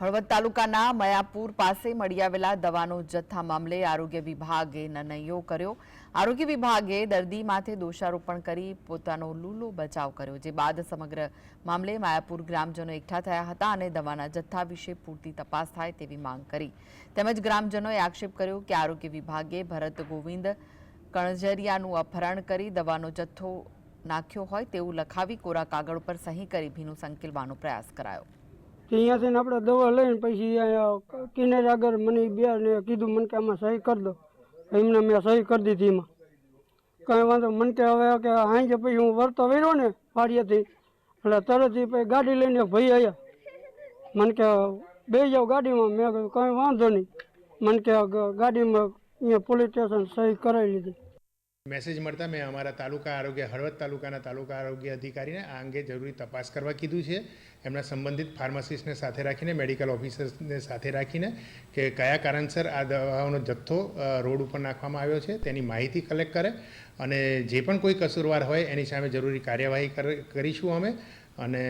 હળવદ તાલુકાના મયાપુર પાસે મળી આવેલા દવાનો જથ્થા મામલે આરોગ્ય વિભાગે નિર્ણયો કર્યો. આરોગ્ય વિભાગે દર્દી માથે દોષારોપણ કરી પોતાનો લૂલો બચાવ કર્યો, જે બાદ સમગ્ર મામલે માયાપુર ગ્રામજનો એકઠા થયા હતા અને દવાના જથ્થા વિશે પૂરતી તપાસ થાય તેવી માંગ કરી. તેમજ ગ્રામજનોએ આક્ષેપ કર્યો કે આરોગ્ય વિભાગે ભરત ગોવિંદ કણજરિયાનું અપહરણ કરી દવાનો જથ્થો નાખ્યો હોય તેવું લખાવી કોરા કાગળ ઉપર સહી કરી ભીનું સંકેલવાનો પ્રયાસ કરાયો. અહીંયાથી આપણે દવા લઈને પછી અહીંયા કિનારે આગળ મને બે કીધું, મને કે આમાં સહી કરી દો. એમને મેં સહી કરી દીધી એમાં. કાંઈ વાંધો મને કે હવે કે અહીં પછી હું વરતો વેરો ને વાડીએથી, એટલે તરતથી પછી ગાડી લઈને ભાઈ આવ્યા મને કે બે જાઓ ગાડીમાં. મેં કીધું, કંઈ વાંધો નહીં. મને કે ગાડીમાં અહીંયા પોલીસ સ્ટેશન સહી કરાવી લીધી. મેસેજ મળતા મેં અમારા તાલુકા આરોગ્ય, હળવદ તાલુકાના તાલુકા આરોગ્ય અધિકારીને આ અંગે જરૂરી તપાસ કરવા કીધું છે. એમના સંબંધિત ફાર્માસિસ્ટને સાથે રાખીને, મેડિકલ ઓફિસર્સને સાથે રાખીને કે કયા કારણસર આ દવાઓનો જથ્થો રોડ ઉપર નાખવામાં આવ્યો છે તેની માહિતી કલેક્ટ કરે અને જે પણ કોઈ કસૂરવાર હોય એની સામે જરૂરી કાર્યવાહી કર- કરીશું અમે. અને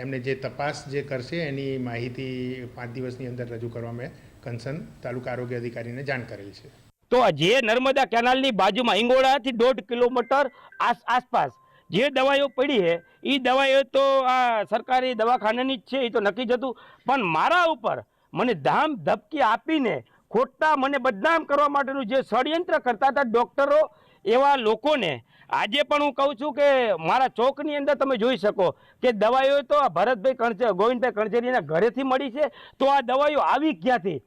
એમને જે તપાસ જે કરશે એની માહિતી પાંચ દિવસની અંદર રજૂ કરવા મેં કન્સર્ન તાલુકા આરોગ્ય અધિકારીને જાણ કરેલ છે. તો જે નર્મદા કેનાલની બાજુમાં હિંગોળાથી દોઢ કિલોમીટર આસ, આસપાસ જે દવાઈઓ પડી છે એ દવાઈઓ તો આ સરકારી દવાખાનાની જ છે એ તો નક્કી જ હતું. પણ મારા ઉપર મને ધામ ધબકી આપીને ખોટા મને બદનામ કરવા માટેનું જે ષડયંત્ર કરતા હતા ડૉક્ટરો, એવા લોકોને આજે પણ હું કહું છું કે મારા ચોકની અંદર તમે જોઈ શકો કે દવાઈઓ તો આ ભરતભાઈ કણચે, ગોવિંદભાઈ કણચેરીના ઘરેથી મળી છે, તો આ દવાઈઓ આવી ક્યાંથી?